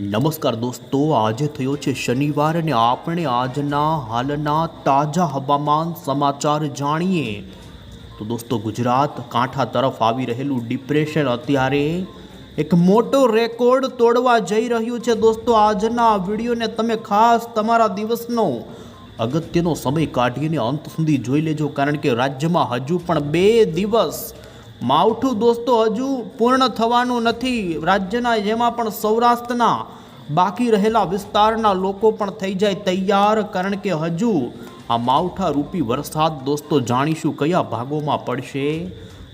નમસ્કાર દોસ્તો, આજે થયો છે શનિવાર અને આપણે આજના હાલના તાજા હવામાન સમાચાર જાણીએ. તો દોસ્તો, ગુજરાત કાંઠા તરફ આવી રહેલું ડિપ્રેશન અત્યારે એક મોટો રેકોર્ડ તોડવા જઈ રહ્યું છે દોસ્તો. આજના વિડીયોને તમે ખાસ તમારા દિવસનો અગત્યનો સમય કાઢીને અંત સુધી જોઈ લેજો, કારણ કે રાજ્યમાં હજુ પણ બે દિવસ માવઠું દોસ્તો હજુ પૂર્ણ થવાનું નથી. રાજ્યના જેમાં પણ સૌરાષ્ટ્રના બાકી રહેલા વિસ્તારના લોકો પણ થઈ જાય તૈયાર, કારણ કે હજુ આ માવઠા રૂપી વરસાદ દોસ્તો જાણીશું કયા ભાગોમાં પડશે?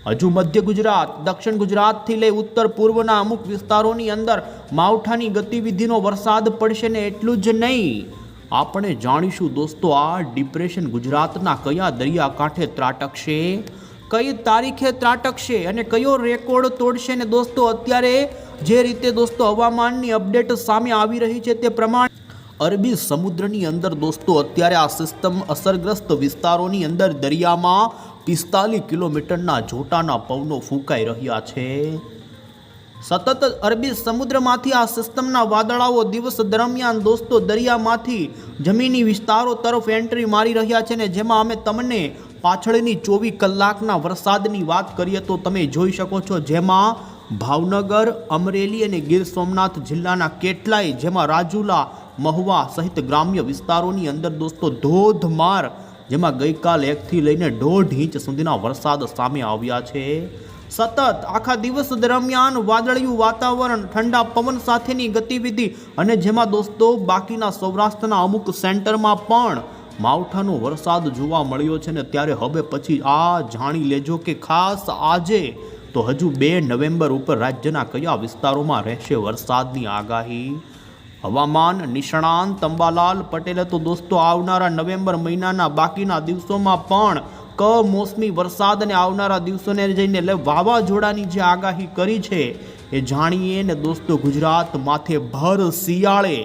હજુ મધ્ય ગુજરાત, દક્ષિણ ગુજરાતથી લઈ ઉત્તર પૂર્વના અમુક વિસ્તારોની અંદર માવઠાની ગતિવિધિનો વરસાદ પડશે ને એટલું જ નહીં. આપણે જાણીશું દોસ્તો આ ડિપ્રેશન ગુજરાતના કયા દરિયાકાંઠે ત્રાટકશે? કઈ તારીખે ત્રાટકશે અને કયો રેકોર્ડ તોડશે ને દોસ્તો, અત્યારે જે રીતે દોસ્તો હવામાનની અપડેટ સામે આવી રહી છે તે પ્રમાણે અરબી સમુદ્રની અંદર દોસ્તો, અત્યારે આ સિસ્ટમ અસરગ્રસ્ત વિસ્તારોની અંદર દરિયામાં પિસ્તાલીસ કિલોમીટરના જોટાના પવનો ફૂંકાઈ રહ્યા છે. સતત અરબી સમુદ્રમાંથી આ સિસ્ટમના વાદળાઓ દિવસ દરમિયાન દોસ્તો દરિયામાંથી જમીની વિસ્તારો તરફ એન્ટ્રી મારી રહ્યા છે ને જેમાં અમે તમને પાછળની ચોવીસ કલાકના વરસાદની વાત કરીએ તો તમે જોઈ શકો છો જેમાં ભાવનગર, અમરેલી અને ગીર સોમનાથ જિલ્લાના કેટલાય જેમાં રાજુલા, મહુવા સહિત ગ્રામ્ય વિસ્તારોની અંદર દોસ્તો ધોધમાર જેમાં ગઈકાલ એકથી લઈને દોઢ ઇંચ સુધીના વરસાદ સામે આવ્યા છે. સતત આખા દિવસ દરમિયાન વાદળિયું વાતાવરણ, ઠંડા પવન સાથેની ગતિવિધિ અને જેમાં દોસ્તો બાકીના સૌરાષ્ટ્રના અમુક સેન્ટરમાં પણ માવઠાનો વરસાદ જોવા મળ્યો છે ને ત્યારે હવે પછી આ જાણી લેજો કે ખાસ આજે તો હજુ બે નવેમ્બર ઉપર રાજ્યના કયા વિસ્તારોમાં રહેશે વરસાદની આગાહી? હવામાન નિષ્ણાંત અંબાલાલ પટેલે તો દોસ્તો આવનારા નવેમ્બર મહિનાના બાકીના દિવસોમાં પણ કમોસમી વરસાદ અને આવનારા દિવસોને જઈને એટલે વાવાઝોડાની જે આગાહી કરી છે એ જાણીએ ને દોસ્તો ગુજરાત માથે ભર શિયાળે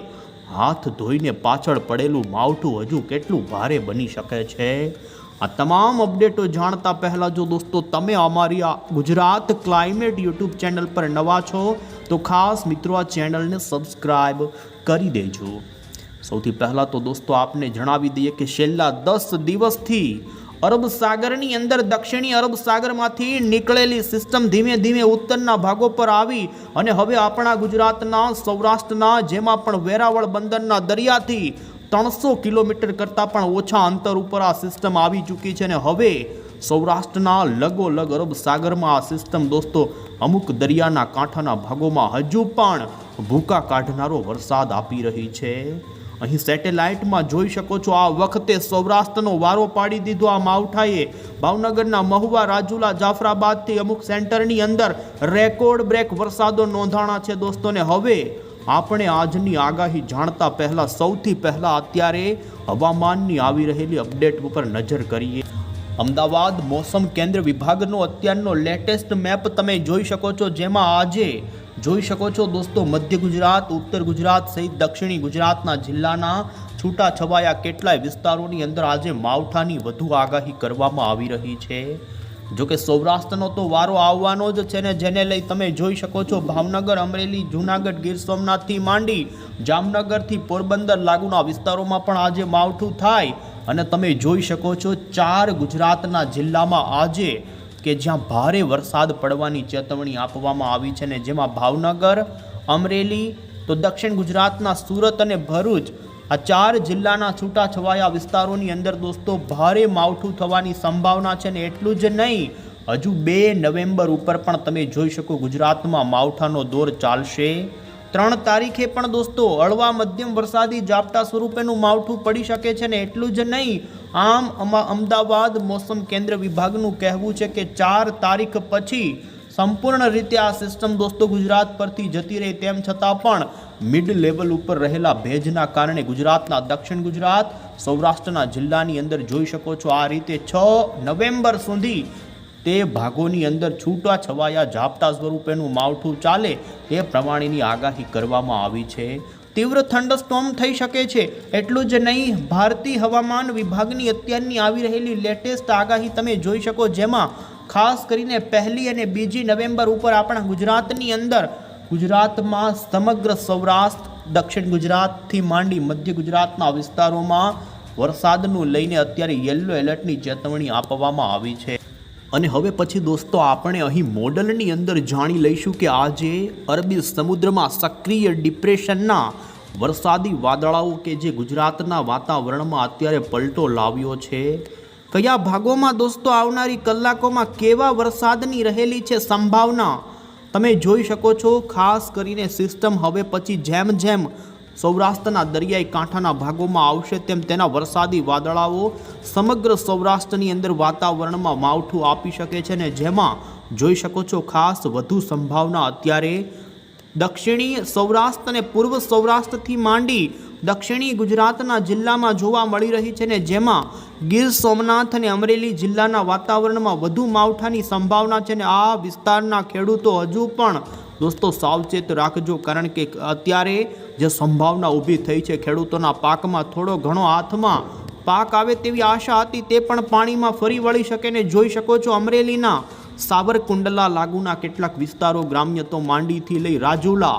હાથ ધોઈને પાછળ પડેલું માવઠું હજુ કેટલું ભારે બની શકે છે? આ તમામ અપડેટો જાણતા પહેલાં જો દોસ્તો, તમે અમારી આ ગુજરાત ક્લાઇમેટ યુટ્યુબ ચેનલ પર નવા છો, તો ખાસ મિત્રો આ ચેનલને સબસ્ક્રાઈબ કરી દેજો. સૌથી પહેલાં તો દોસ્તો, આપને જણાવી દઈએ કે છેલ્લા દસ દિવસથી અરબ સાગરની અંદર દક્ષિણી અરબ સાગરમાંથી નીકળેલી સિસ્ટમ ધીમે ધીમે ઉત્તરના ભાગો પર આવી અને હવે આપણા ગુજરાતના, સૌરાષ્ટ્રના જેમાં પણ વેરાવળ બંદરના દરિયાથી ત્રણસો કિલોમીટર કરતાં પણ ઓછા અંતર ઉપર આ સિસ્ટમ આવી ચૂકી છે અને હવે સૌરાષ્ટ્રના લગોલગ અરબ સાગરમાં આ સિસ્ટમ દોસ્તો અમુક દરિયાના કાંઠાના ભાગોમાં હજુ પણ ભૂકા કાઢનારો વરસાદ આપી રહી છે. અહીં સેટેલાઇટમાં જોઈ શકો છો, આ વખતે સૌરાષ્ટ્રનો વારો પાડી દીધો આ માવઠાએ. ભાવનગરના મહુવા, રાજુલા, જાફરાબાદથી અમુક સેન્ટરની અંદર રેકોર્ડ બ્રેક વરસાદો નોંધાણા છે દોસ્તોને. હવે આપણે આજની આગાહી જાણતા પહેલા, સૌથી પહેલા અત્યારે હવામાનની આવી રહેલી અપડેટ ઉપર નજર કરીએ. અમદાવાદ મોસમ કેન્દ્ર વિભાગનો અત્યારનો લેટેસ્ટ મેપ તમે જોઈ શકો છો, જેમાં આજે જોઈ શકો છો દોસ્તો, મધ્ય ગુજરાત, ઉત્તર ગુજરાત સહિત દક્ષિણી ગુજરાતના જિલ્લાના છૂટા છવાયા કેટલાય વિસ્તારોની અંદર આજે માવઠાની વધુ આગાહી કરવામાં આવી રહી છે. જોકે સૌરાષ્ટ્રનો તો વારો આવવાનો જ છે ને, જેને લઈ તમે જોઈ શકો છો ભાવનગર, અમરેલી, જૂનાગઢ, ગીર સોમનાથથી માંડી જામનગરથી પોરબંદર લાગુના વિસ્તારોમાં પણ આજે માવઠું થાય અને તમે જોઈ શકો છો ચાર ગુજરાતના જિલ્લામાં આજે કે જ્યાં ભારે વરસાદ પડવાની ચેતવણી આપવામાં આવી છે ને જેમાં ભાવનગર, અમરેલી તો દક્ષિણ ગુજરાતના સુરત અને ભરૂચ આ ચાર જિલ્લાના છૂટાછવાયા વિસ્તારોની અંદર દોસ્તો ભારે માવઠું થવાની સંભાવના છે ને એટલું જ નહીં, હજુ બે નવેમ્બર ઉપર પણ તમે જોઈ શકો ગુજરાતમાં માવઠાનો દોર ચાલશે. ત્રણ તારીખે પણ દોસ્તો, હળવા મધ્યમ વરસાદી ઝાપટા સ્વરૂપેનું માવઠું પડી શકે છે ને એટલું જ નહીં, આમ અમા અમદાવાદ મોસમ કેન્દ્ર વિભાગનું કહેવું છે કે ચાર તારીખ પછી સંપૂર્ણ રીતે આ સિસ્ટમ દોસ્તો ગુજરાત પરથી જતી રહી તેમ છતાં પણ મિડ લેવલ ઉપર રહેલા ભેજના કારણે ગુજરાતના દક્ષિણ ગુજરાત, સૌરાષ્ટ્રના જિલ્લાની અંદર જોઈ શકો છો આ રીતે છ નવેમ્બર સુધી તે ભાગોની અંદર છૂટા છવાયા ઝાપટા સ્વરૂપેનું માવઠું ચાલે તે પ્રમાણેની આગાહી કરવામાં આવી છે. તીવ્ર થંડરસ્ટોર્મ થઈ શકે છે. એટલું જ નહીં, ભારતીય હવામાન વિભાગની અત્યારની આવી રહેલી લેટેસ્ટ આગાહી તમે જોઈ શકો જેમાં ખાસ કરીને પહેલી અને બીજી નવેમ્બર ઉપર આપણા ગુજરાતની અંદર ગુજરાતમાં સમગ્ર સૌરાષ્ટ્ર, દક્ષિણ ગુજરાતથી માંડી મધ્ય ગુજરાતના વિસ્તારોમાં વરસાદનું લઈને અત્યારે યલો એલર્ટની ચેતવણી આપવામાં આવી છે. અને હવે પછી દોસ્તો આપણે અહીં મોડલની અંદર જાણી લઈશું કે આજે અરબી સમુદ્રમાં સક્રિય ડિપ્રેશનના વરસાદી વાદળાઓ કે જે ગુજરાતના વાતાવરણમાં અત્યારે પલટો લાવ્યો છે. કયા ભાગોમાં દોસ્તો આવનારી કલાકોમાં કેવા વરસાદની રહેલી છે સંભાવના તમે જોઈ શકો છો, ખાસ કરીને સિસ્ટમ હવે પછી જેમ જેમ સૌરાષ્ટ્રના દરિયાઈ કાંઠાના ભાગોમાં આવશે તેમ તેના વરસાદી વાદળાઓ સમગ્ર સૌરાષ્ટ્રની અંદર વાતાવરણમાં માવઠું આપી શકે છે ને જેમાં જોઈ શકો છો ખાસ વધુ સંભાવના અત્યારે દક્ષિણી સૌરાષ્ટ્ર અને પૂર્વ સૌરાષ્ટ્રથી માંડી દક્ષિણી ગુજરાતના જિલ્લામાં જોવા મળી રહી છે ને જેમાં ગીર સોમનાથ અને અમરેલી જિલ્લાના વાતાવરણમાં વધુ માવઠાની સંભાવના છે ને આ વિસ્તારના ખેડૂતો હજુ પણ દોસ્તો, સાવચેત રાખજો, કારણ કે અત્યારે જે સંભાવના ઊભી થઈ છે, ખેડૂતોના પાકમાં થોડો ઘણો હાથમાં પાક આવે તેવી આશા હતી, તે પણ પાણીમાં ફરી વળી શકે ને જોઈ શકો છો અમરેલીના સાવરકુંડલા લાગુના કેટલાક વિસ્તારો ગ્રામ્ય તો માંડીથી લઈ રાજુલા,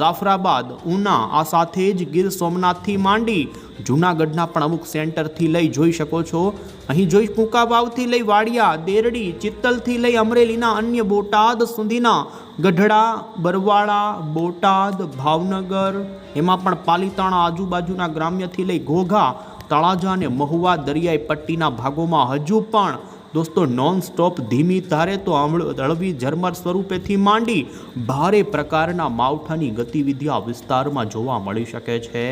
જાફરાબાદ, ઉના, આ સાથે જ ગીર સોમનાથથી માંડી જૂનાગઢના પણ અમુક સેન્ટરથી લઈ જોઈ શકો છો. અહીં જોઈ કુંકાવાવથી લઈ વાડિયા, દેરડી, ચિત્તલથી લઈ અમરેલીના અન્ય બોટાદ સુધીના ગઢડા, બરવાળા, બોટાદ, ભાવનગર, એમાં પણ પાલીતાણા આજુબાજુના ગ્રામ્યથી લઈ ઘોઘા, તળાજા અને મહુવા દરિયાઈ પટ્ટીના ભાગોમાં હજુ પણ દોસ્તો નોન સ્ટોપ ધીમી ધારે તો હળવી ઝરમર સ્વરૂપેથી માંડી ભારે પ્રકારના માવઠાની ગતિવિધિ આ વિસ્તારમાં જોવા મળી શકે છે.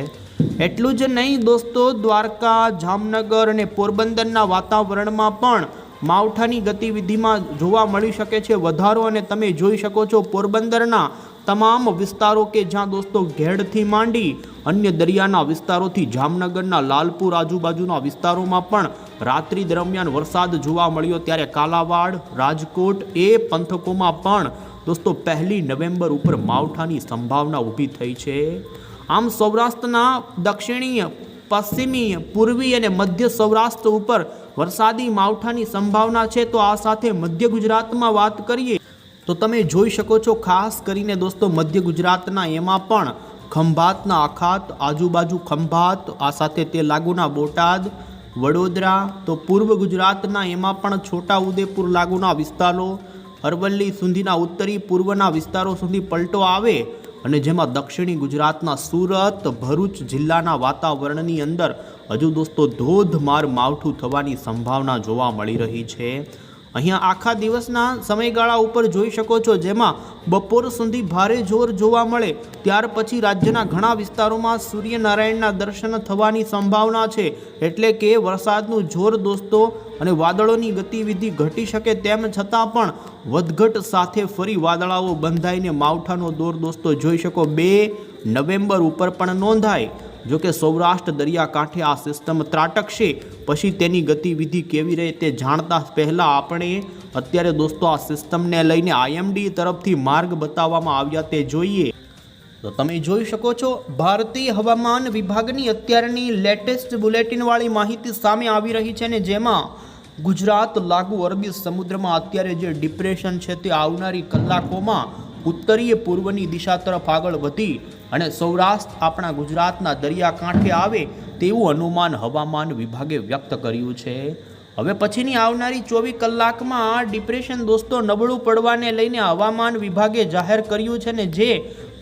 એટલું જ નહીં દોસ્તો, દ્વારકા, જામનગર અને પોરબંદરના વાતાવરણમાં પણ માવઠાની ગતિવિધિમાં જોવા મળી શકે છે. વધારો અને તમે જોઈ શકો છો પોરબંદરના તમામ વિસ્તારો કે જ્યાં દોસ્તો ઘેડથી માંડી અન્ય દરિયાના વિસ્તારોથી જામનગરના લાલપુર આજુબાજુના વિસ્તારોમાં પણ રાત્રિ દરમિયાન વરસાદ જોવા મળ્યો ત્યારે કાલાવાડ, રાજકોટ એ પંથકોમાં પણ દોસ્તો પહેલી નવેમ્બર ઉપર માવઠાની સંભાવના ઊભી થઈ છે. આમ સૌરાષ્ટ્રના દક્ષિણીય પશ્ચિમી પૂર્વી અને મધ્ય સૌરાષ્ટ્ર ઉપર વરસાદી માવઠાની સંભાવના છે તો આ સાથે મધ્ય ગુજરાતમાં વાત કરીએ તો તમે જોઈ શકો છો, ખાસ કરીને દોસ્તો, મધ્ય ગુજરાતના એમાં પણ ખંભાતના અખાત આજુબાજુ ખંભાત, આ સાથે તે લાગુના બોટાદ, વડોદરા, તો પૂર્વ ગુજરાતના એમાં પણ છોટા ઉદેપુર લાગુના વિસ્તારો, અરવલ્લી સુધીના ઉત્તરી પૂર્વના વિસ્તારો સુધી પલટો આવે અને જેમાં દક્ષિણી ગુજરાતના સુરત, ભરૂચ જિલ્લાના વાતાવરણની અંદર હજુ દોસ્તો ધોધમાર માવઠું થવાની સંભાવના જોવા મળી રહી છે. અહીંયા આખા દિવસના સમયગાળા ઉપર જોઈ શકો છો, જેમાં બપોર સુધી ભારે જોર જોવા મળે. ત્યાર પછી રાજ્યના ઘણા વિસ્તારોમાં સૂર્યનારાયણના દર્શન થવાની સંભાવના છે. એટલે કે વરસાદનું જોર દોસ્તો અને વાદળોની ગતિવિધિ ઘટી શકે તેમ છતાં પણ વધઘટ સાથે ફરી વાદળાઓ બંધાઈને માવઠાનો દોર દોસ્તો જોઈ શકો. બે નવેમ્બર ઉપર પણ નોંધાય. જો કે સૌરાષ્ટ્ર દરિયાકાંઠે આ સિસ્ટમ ત્રાટકશે, પછી તેની ગતિવિધિ કેવી રહે તે જાણતા પહેલાં આપણે અત્યારે દોસ્તો આ સિસ્ટમને લઈને આઈએમડી તરફથી માર્ગ બતાવવામાં આવ્યા તે જોઈએ. તો તમે જોઈ શકો છો, ભારતીય હવામાન વિભાગની અત્યારની લેટેસ્ટ બુલેટિનવાળી માહિતી સામે આવી રહી છે ને જેમાં ગુજરાત લાગુ અરબી સમુદ્રમાં અત્યારે જે ડિપ્રેશન છે તે આવનારી કલાકોમાં ઉત્તરીય પૂર્વની દિશા તરફ આગળ વધી અને સૌરાષ્ટ્ર આપણા ગુજરાતના દરિયાકાંઠે આવે તેવું અનુમાન હવામાન વિભાગે વ્યક્ત કર્યું છે. હવે પછીની આવનારી ચોવીસ કલાકમાં ડિપ્રેશન દોસ્તો નબળું પડવાને લઈને હવામાન વિભાગે જાહેર કર્યું છે ને જે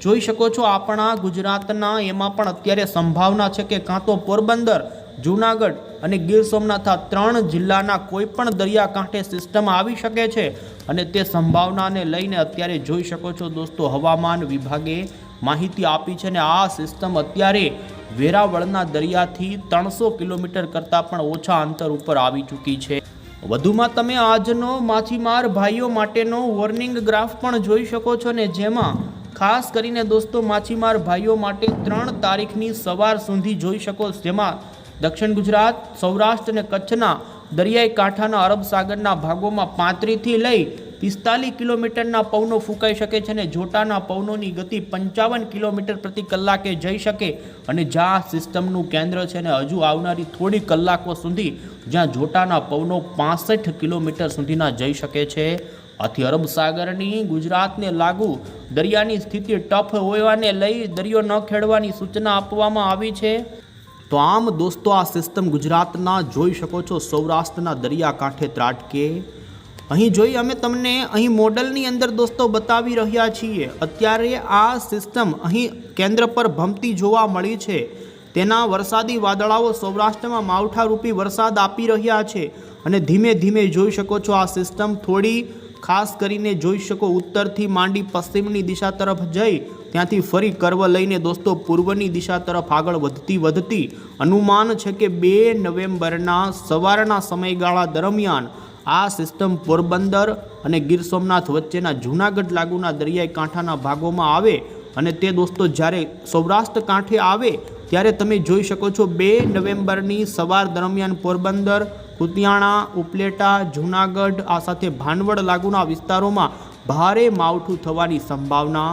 જોઈ શકો છો આપણા ગુજરાતના એમાં પણ અત્યારે સંભાવના છે કે કાં તો પોરબંદર જૂનાગઢ અને ગીર સોમનાથ આ ત્રણ જિલ્લાના કોઈ પણ દરિયાકાંઠે સિસ્ટમ આવી શકે છે અને તે સંભાવનાને લઈને અત્યારે જોઈ શકો છો દોસ્તો, હવામાન વિભાગે માહિતી આપી છે ને આ સિસ્ટમ અત્યારે વેરાવળના દરિયાથી ત્રણસો કિલોમીટર કરતાં પણ ઓછા અંતર ઉપર આવી ચૂકી છે. વધુમાં તમે આજનો માછીમાર ભાઈઓ માટેનો વોર્નિંગ ગ્રાફ પણ જોઈ શકો છો ને જેમાં ખાસ કરીને દોસ્તો, માછીમાર ભાઈઓ માટે ત્રણ તારીખની સવાર સુધી જોઈ શકો, જેમાં દક્ષિણ ગુજરાત, સૌરાષ્ટ્ર અને કચ્છના દરિયાઈ કાંઠાના અરબ સાગરના ભાગોમાં પાંત્રીથી લઈ પિસ્તાલીસ કિલોમીટરના પવનો ફૂંકાઈ શકે છે અને જોટાના પવનોની ગતિ પંચાવન કિલોમીટર પ્રતિ કલાકે જઈ શકે અને જ્યાં સિસ્ટમનું કેન્દ્ર છે ને હજુ આવનારી થોડી કલાકો સુધી જ્યાં જોટાના પવનો પાસઠ કિલોમીટર સુધીના જઈ શકે છે. આથી અરબ સાગરની ગુજરાતને લાગુ દરિયાની સ્થિતિ ટફ હોવાને લઈ દરિયો ન ખેડવાની સૂચના આપવામાં આવી છે. તો આમ દોસ્તો આ સિસ્ટમ ગુજરાતના જોઈ શકો છો, સૌરાષ્ટ્રના દરિયાકાંઠે ત્રાટકે. અહીં જોઈ અમે તમને અહીં મોડલની અંદર દોસ્તો બતાવી રહ્યા છીએ. અત્યારે આ સિસ્ટમ અહીં કેન્દ્ર પર ભમતી જોવા મળી છે. તેના વરસાદી વાદળાઓ સૌરાષ્ટ્રમાં માવઠારૂપી વરસાદ આપી રહ્યા છે. અને ધીમે ધીમે જોઈ શકો છો આ સિસ્ટમ થોડી ખાસ કરીને જોઈ શકો ઉત્તરથી માંડી પશ્ચિમની દિશા તરફ જઈ ત્યાંથી ફરી કર્વ લઈને દોસ્તો પૂર્વની દિશા તરફ આગળ વધતી વધતી અનુમાન છે કે બે નવેમ્બરના સવારના સમયગાળા દરમિયાન આ સિસ્ટમ પોરબંદર અને ગીર સોમનાથ વચ્ચેના જૂનાગઢ લાગુના દરિયાઈ કાંઠાના ભાગોમાં આવે અને તે દોસ્તો જ્યારે સૌરાષ્ટ્ર કાંઠે આવે, ત્યારે તમે જોઈ શકો છો બે નવેમ્બરની સવાર દરમિયાન પોરબંદર, કુતિયાણા, ઉપલેટા, જૂનાગઢ આ સાથે ભાનવડ લાગુના વિસ્તારોમાં ભારે માવઠું થવાની સંભાવના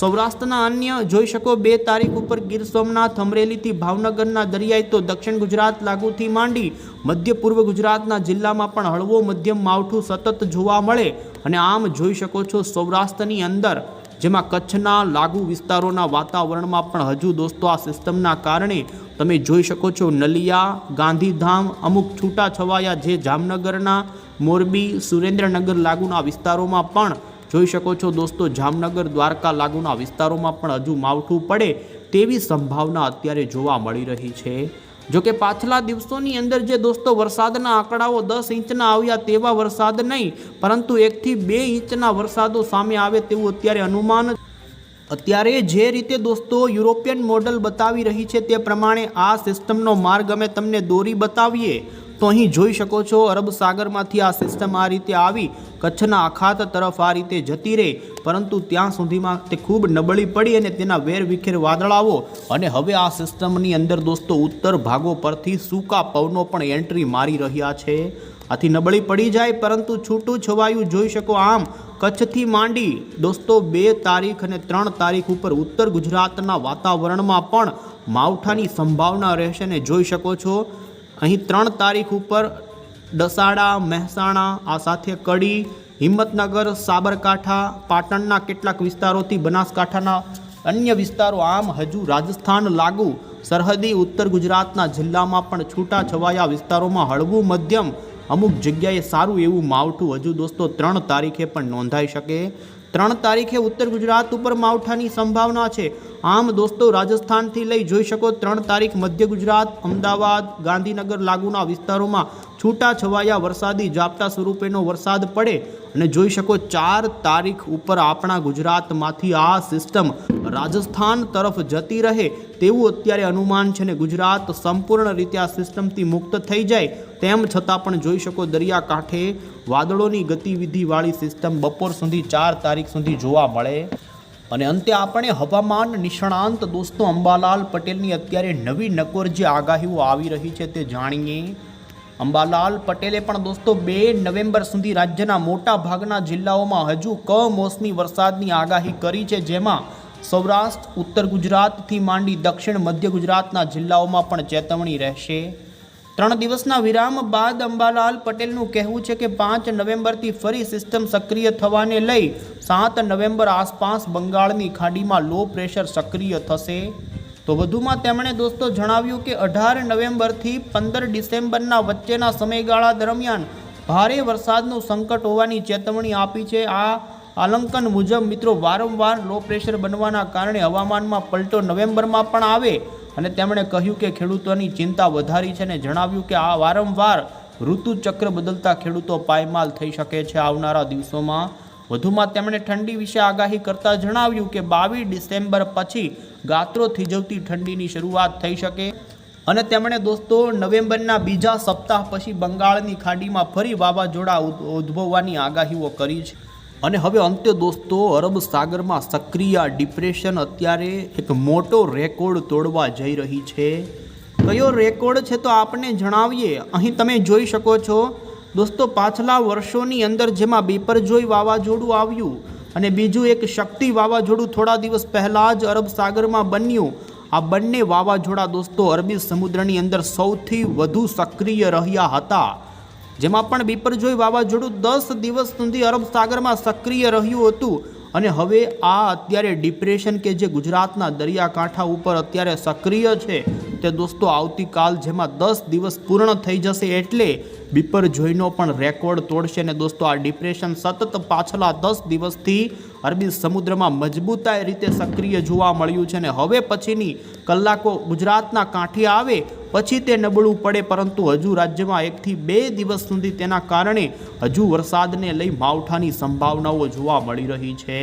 સૌરાષ્ટ્રના અન્ય જોઈ શકો બે તારીખ ઉપર ગીર સોમનાથ અમરેલીથી ભાવનગરના દરિયાઈ તો દક્ષિણ ગુજરાત લાગુથી માંડી મધ્ય પૂર્વ ગુજરાતના જિલ્લામાં પણ હળવો મધ્યમ માવઠું સતત જોવા મળે અને આમ જોઈ શકો છો સૌરાષ્ટ્રની અંદર, જેમાં કચ્છના લાગુ વિસ્તારોના વાતાવરણમાં પણ હજુ દોસ્તો આ સિસ્ટમના કારણે તમે જોઈ શકો છો નલિયા, ગાંધીધામ, અમુક છૂટા છવાયા જે જામનગરના, મોરબી, સુરેન્દ્રનગર લાગુના વિસ્તારોમાં પણ જોઈ શકો છો દોસ્તો, જામનગર, દ્વારકા લાગુના વિસ્તારોમાં પણ હજુ માવઠું પડે તેવી સંભાવના અત્યારે જોવા મળી રહી છે. જોકે પાછલા દિવસોની અંદર જે દોસ્તો, વરસાદના આંકડાઓ દસ ઇંચના આવ્યા તેવા વરસાદ નહીં, પરંતુ એકથી બે ઇંચના વરસાદો સામે આવે તેવું અત્યારે અનુમાન અત્યારે જે રીતે દોસ્તો યુરોપિયન મોડલ બતાવી રહી છે તે પ્રમાણે આ સિસ્ટમનો માર્ગ અમે તમને દોરી બતાવીએ. તો અહીં જોઈ શકો છો, અરબ સાગરમાંથી આ સિસ્ટમ આ રીતે આવી, કચ્છના અખાત તરફ આ રીતે જતી રહે. પરંતુ ત્યાં સુધીમાં તે ખૂબ નબળી પડી અને તેના વેર વિખેર વાદળાઓ અને હવે આ સિસ્ટમની અંદર દોસ્તો ઉત્તર ભાગો પરથી સૂકા પવનો પણ એન્ટ્રી મારી રહ્યા છે. આથી નબળી પડી જાય, પરંતુ છૂટું છવાયું જોઈ શકો આમ, કચ્છથી માંડી, દોસ્તો બે તારીખ અને ત્રણ તારીખ ઉપર ઉત્તર ગુજરાતના વાતાવરણમાં પણ માવઠાની સંભાવના રહેશે ને જોઈ શકો છો. અહીં ત્રણ તારીખ ઉપર દસાડા, મહેસાણા, આ સાથે કડી, હિંમતનગર, સાબરકાંઠા, પાટણના કેટલાક વિસ્તારોથી બનાસકાંઠાના અન્ય વિસ્તારો આમ હજુ રાજસ્થાન લાગુ. સરહદી, ઉત્તર ગુજરાતના જિલ્લામાં પણ છૂટા છવાયા વિસ્તારોમાં હળવું મધ્યમ. અમુક જગ્યાએ સારું એવું માવઠું હજુ દોસ્તો ત્રણ તારીખે પણ નોંધાઈ શકે. ત્રણ તારીખે ઉત્તર ગુજરાત ઉપર માવઠાની સંભાવના છે. આમ દોસ્તો, રાજસ્થાનથી લઈ જોઈ શકો ત્રણ તારીખ મધ્ય ગુજરાત, અમદાવાદ, ગાંધીનગર લાગુના વિસ્તારોમાં છૂટા છવાયા વરસાદી ઝાપટા સ્વરૂપેનો વરસાદ પડે અને જોઈ શકો ચાર તારીખ ઉપર આપણા ગુજરાતમાંથી આ સિસ્ટમ રાજસ્થાન તરફ જતી રહે તેવું અત્યારે અનુમાન છે ને ગુજરાત સંપૂર્ણ રીતે આ સિસ્ટમથી મુક્ત થઈ જાય તેમ છતાં પણ જોઈ શકો દરિયાકાંઠે વાદળોની ગતિવિધિવાળી સિસ્ટમ બપોર સુધી ચાર તારીખ સુધી જોવા મળે. અને અંતે આપણે હવામાન નિષ્ણાંત દોસ્તો અંબાલાલ પટેલની અત્યારે નવી નકોર જે આગાહીઓ આવી રહી છે તે જાણીએ. અંબાલાલ પટેલે પણ દોસ્તો બે નવેમ્બર સુધી રાજ્યના મોટા ભાગના જિલ્લાઓમાં હજુ કમોસમી વરસાદની આગાહી કરી છે, જેમાં સૌરાષ્ટ્ર, ઉત્તર ગુજરાતથી માંડી દક્ષિણ મધ્ય ગુજરાતના જિલ્લાઓમાં પણ ચેતવણી રહેશે. ત્રણ દિવસના વિરામ બાદ અંબાલાલ પટેલનું કહેવું છે કે પાંચ નવેમ્બરથી ફરી સિસ્ટમ સક્રિય થવાને લઈ સાત નવેમ્બર આસપાસ બંગાળની ખાડીમાં લો પ્રેશર સક્રિય થશે. તો વધુમાં તેમણે દોસ્તો જણાવ્યું કે અઢાર નવેમ્બરથી પંદર ડિસેમ્બરના વચ્ચેના સમયગાળા દરમિયાન ભારે વરસાદનું સંકટ હોવાની ચેતવણી આપી છે. આ આલંકન મુજબ મિત્રો વારંવાર લો પ્રેશર બનવાના કારણે હવામાનમાં પલટો નવેમ્બરમાં પણ આવે અને તેમણે કહ્યું કે ખેડૂતોની ચિંતા વધારી છે અને જણાવ્યું કે આ વારંવાર ઋતુચક્ર બદલતા ખેડૂતો પાયમાલ થઈ શકે છે આવનારા દિવસોમાં. વધુમાં તેમણે ઠંડી વિશે આગાહી કરતા જણાવ્યું કે બાવીસ ડિસેમ્બર પછી ગાત્રો થીજવતી ઠંડીની શરૂઆત થઈ શકે. અને તેમણે દોસ્તો, નવેમ્બરના બીજા સપ્તાહ પછી બંગાળની ખાડીમાં ફરી વાવાઝોડા ઉદ્ભવવાની આગાહીઓ કરી છે. અને હવે અંતે દોસ્તો, અરબ સાગરમાં સક્રિય ડિપ્રેશન અત્યારે એક મોટો રેકોર્ડ તોડવા જઈ રહી છે. કયો રેકોર્ડ છે તો આપને જણાવીએ. અહીં તમે જોઈ શકો છો. દોસ્તો, પાછલા વર્ષોની અંદર જેમાં બેપરજોઈ વાવાઝોડું આવ્યું અને બીજું એક શક્તિ વાવાઝોડું થોડા દિવસ પહેલાં જ અરબ સાગરમાં બન્યું. આ બંને વાવાઝોડા દોસ્તો અરબી સમુદ્રની અંદર સૌથી વધુ સક્રિય રહ્યા હતા. જેમાં પણ બિપરજોય વાવાઝોડું દસ દિવસ સુધી અરબ સાગરમાં સક્રિય રહ્યું હતું અને હવે આ અત્યારે ડિપ્રેશન કે જે ગુજરાતના દરિયાકાંઠા ઉપર અત્યારે સક્રિય છે. તે દોસ્તો આવતીકાલ જેમાં દસ દિવસ પૂર્ણ થઈ જશે એટલે બિપરજોયનો પણ રેકોર્ડ તોડશે અને દોસ્તો, આ ડિપ્રેશન સતત પાછલા દસ દિવસથી અરબી સમુદ્રમાં મજબૂતાઈ રીતે સક્રિય જોવા મળ્યું છે અને હવે પછીની કલાકો ગુજરાતના કાંઠે આવે પછી તે નબળું પડે પરંતુ હજુ રાજ્યમાં એકથી બે દિવસ સુધી તેના કારણે હજુ વરસાદને લઈ માવઠાની સંભાવનાઓ જોવા મળી રહી છે.